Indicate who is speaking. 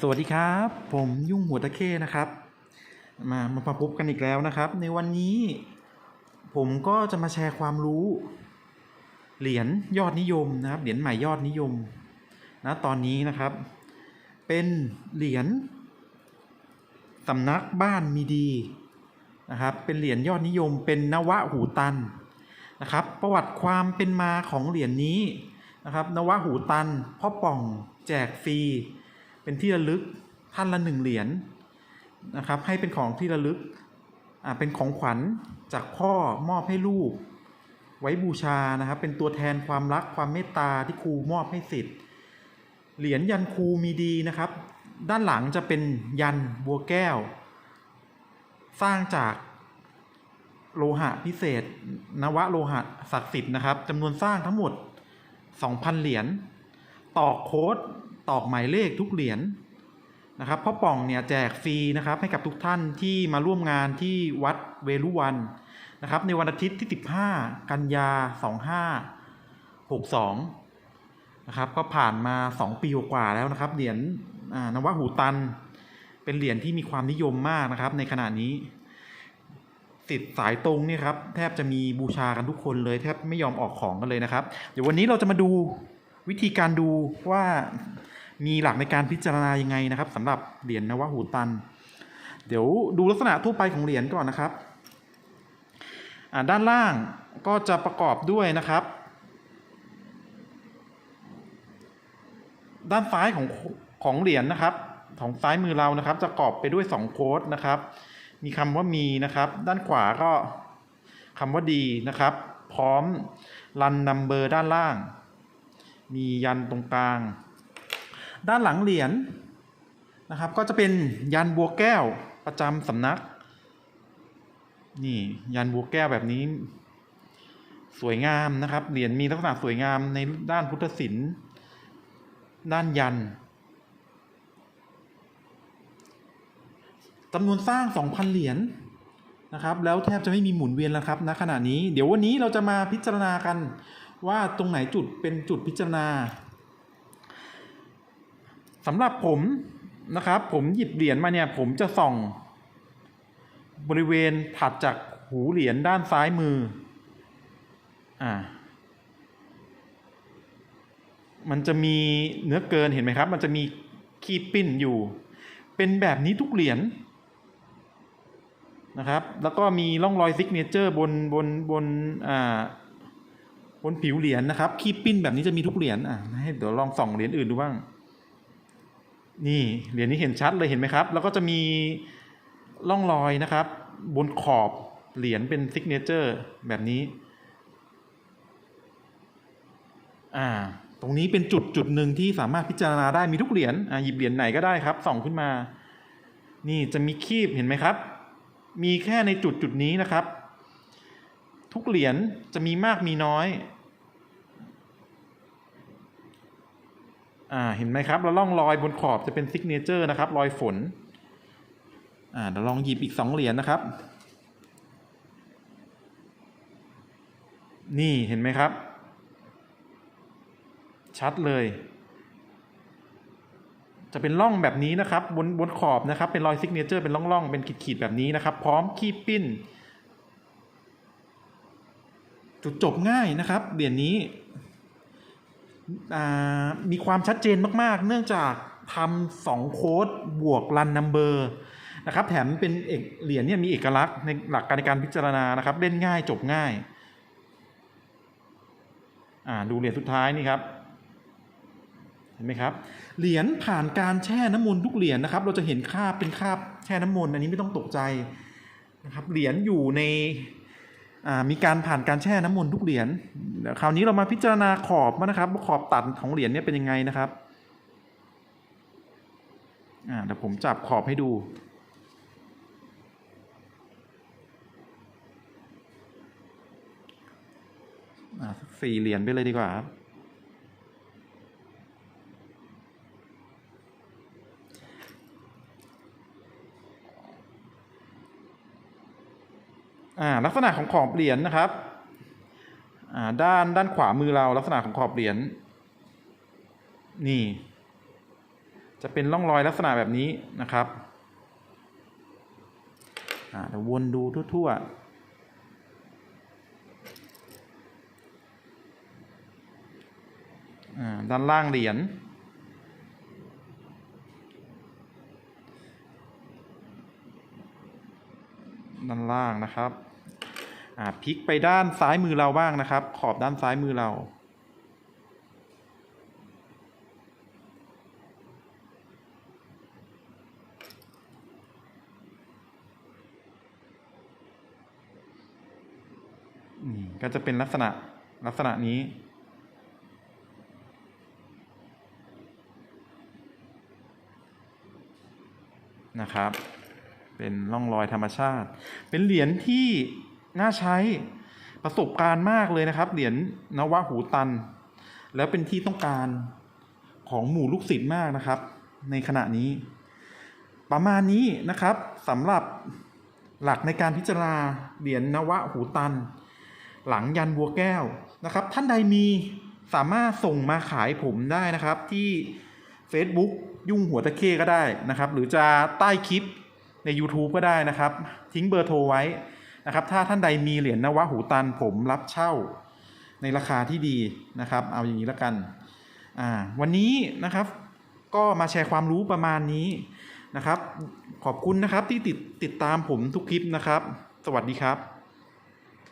Speaker 1: สวัสดีครับ ผมยุ่งหัวตะเข้นะครับ มามาพบกันอีกแล้วนะครับ ในวันนี้ ผมก็จะมาแชร์ความรู้ เหรียญยอดนิยมนะครับ เหรียญใหม่ยอดนิยมนะตอนนี้นะครับ เป็นเหรียญสำนักบ้านมีดีนะครับ เป็นเหรียญยอดนิยม เป็นนวะหูตันนะครับ ประวัติความเป็นมาของเหรียญนี้นะครับ นวะหูตันพ่อป่องแจกฟรี เป็นที่ระลึกท่านละหนึ่งเหรียญนะครับ ให้เป็นของที่ระลึกเป็นของขวัญจากพ่อมอบให้ลูก ไว้บูชานะครับ เป็นตัวแทนความรักความเมตตาที่ครูมอบให้สิทธิ์เหรียญยันครูมีดีนะครับ ด้านหลังจะเป็นยันบัวแก้ว สร้างจากโลหะพิเศษ นวะโลหะศักดิ์สิทธิ์นะครับจำนวนสร้างทั้งหมด 2,000 เหรียญตอกโค้ด ตอกหมายเลขทุกเหรียญนะครับพ่อป่องเนี่ยแจกฟรีนะครับให้กับทุกท่านที่มาร่วมงานที่วัดเวรุวันนะครับในวันอาทิตย์ที่ 15 กันยา 2562นะครับก็ผ่านมา 2 ปีกว่าแล้วนะครับเหรียญนวะหูตัน เป็นเหรียญที่มีความนิยมมากนะครับ ในขณะนี้สิทธิ์สายตรงเนี่ยครับแทบจะมีบูชากันทุกคนเลยแทบไม่ยอมออกของกันเลยนะครับ เดี๋ยววันนี้เราจะมาดู วิธีการดูว่ามีหลักในการพิจารณายังไงนะครับสำหรับเหรียญนวหูตัน เดี๋ยวดูลักษณะทั่วไปของเหรียญก่อนนะครับ ด้านล่างก็จะประกอบด้วยนะครับ ด้านซ้ายของของเหรียญนะครับ ของซ้ายมือเรานะครับ จะประกอบไปด้วย 2 โค้ดนะครับ มีคำว่ามีนะครับ ด้านขวาก็คำว่าดีนะครับ พร้อมรันนัมเบอร์ด้านล่าง มียันตรงกลาง ด้านหลังเหรียญนะครับ ก็จะเป็นยันบัวแก้วประจำสำนัก นี่ยันบัวแก้วแบบนี้ สวยงามนะครับ เหรียญมีลักษณะสวยงามในด้านพุทธศิลป์ด้านยันจำนวนสร้าง 2,000 เหรียญนะครับ แล้วแทบจะไม่มีหมุนเวียนแล้วครับณขณะนี้ เดี๋ยววันนี้เราจะมาพิจารณากัน ว่าตรงไหนจุดเป็นจุดพิจารณาสำหรับผมนะครับ ผมหยิบเหรียญมาเนี่ยผมจะส่อง บริเวณถัดจากหูเหรียญด้านซ้ายมืออ่ามันจะมีเนื้อเกินเห็นไหมครับ มันจะมีคีปิ้นอยู่ เป็นแบบนี้ทุกเหรียญนะครับ แล้วก็มีร่องรอยซิกเนเจอร์บนบนบนอ่า นผิวเหรียญนะครับ คีบปิ้นแบบนี้จะมีทุกเหรียญอะให้เดี๋ยวลองส่องเหรียญอื่นดูบ้าง นี่เหรียญนี้เห็นชัดเลยเห็นไหมครับ แล้วก็จะมีร่องรอยนะครับ บนขอบเหรียญเป็นซิกเนเจอร์แบบนี้ อ่า ตรงนี้เป็นจุดจุดหนึ่งที่สามารถพิจารณาได้มีทุกเหรียญอ่าหยิบเหรียญไหนก็ได้ครับ ส่องขึ้นมา นี่จะมีคีบเห็นไหมครับ มีแค่ในจุดจุดนี้นะครับ ทุกเหรียญจะมีมากมีน้อย อ่าเห็นไหมครับแล้วร่องรอยบนขอบจะเป็นซิกเนเจอร์นะครับ รอยฝนอ่าเดี๋ยวลองหยิบอีกสองเหรียญนะครับ นี่เห็นไหมครับ ชัดเลย จะเป็นร่องแบบนี้นะครับ บนบนขอบนะครับ เป็นรอยซิกเนเจอร์เป็นร่องๆเป็นขีดๆแบบนี้นะครับ พร้อมคีบปิ้น จุดจบง่ายนะครับเหรียญนี้ มีความชัดเจนมากๆ เนื่องจากทำสองโค้ดบวกรันนัมเบอร์นะครับแถมเป็นเอกเหรียญเนี่ยมีเอกลักษณ์ในหลักการในการพิจารณานะครับ เล่นง่ายจบง่ายอ่าดูเหรียญสุดท้ายนี่ครับเห็นไหมครับเหรียญผ่านการแช่น้ำมนต์ทุกเหรียญนะครับ เราจะเห็นคราบเป็นคราบแช่น้ำมนต์อันนี้ไม่ต้องตกใจนะครับเหรียญอยู่ใน มีการผ่านการแช่น้ำมนต์ทุกเหรียญคราวนี้เรามาพิจารณาขอบมานะครับขอบตัดของเหรียญเนี่ยเป็นยังไงนะครับอ่าเดี๋ยวผมจับขอบให้ดูสี่เหรียญไปเลยดีกว่าครับ อ่าลักษณะของขอบเหรียญนะครับอ่าด้านด้านขวามือเราลักษณะของขอบเหรียญนี่ จะเป็นร่องรอยลักษณะแบบนี้นะครับอ่าเดี๋ยววนดูทั่วๆอ่าด้านล่างเหรียญด้านล่างนะครับ อ่าพลิกไปด้านซ้ายมือเราบ้างนะครับ ขอบด้านซ้ายมือเราก็จะเป็นลักษณะลักษณะนี้ นะครับ เป็นร่องรอยธรรมชาติ เป็นเหรียญที่ น่าใช้ประสบการณ์มากเลยนะครับ เหรียญนวะหูตัน แล้วเป็นที่ต้องการของหมู่ลูกศิษย์มากนะครับ ในขณะนี้ ประมาณนี้นะครับสำหรับหลักในการพิจารณาเหรียญนวะหูตัน หลังยันบัวแก้วนะครับ ท่านใดมีสามารถส่งมาขายผมได้นะครับที่ Facebook ยุ่งหัวตะเข้ก็ได้นะครับ หรือจะใต้คลิปใน YouTube ก็ได้นะครับ ทิ้งเบอร์โทรไว้ นะครับ ถ้าท่านใดมีเหรียญนวะหูตันผมรับเช่าในราคาที่ดีนะครับ เอาอย่างนี้แล้วกัน อ่า วันนี้นะครับ ก็มาแชร์ความรู้ประมาณนี้นะครับ ขอบคุณนะครับที่ติดติดตามผมทุกคลิปนะครับ สวัสดีครับ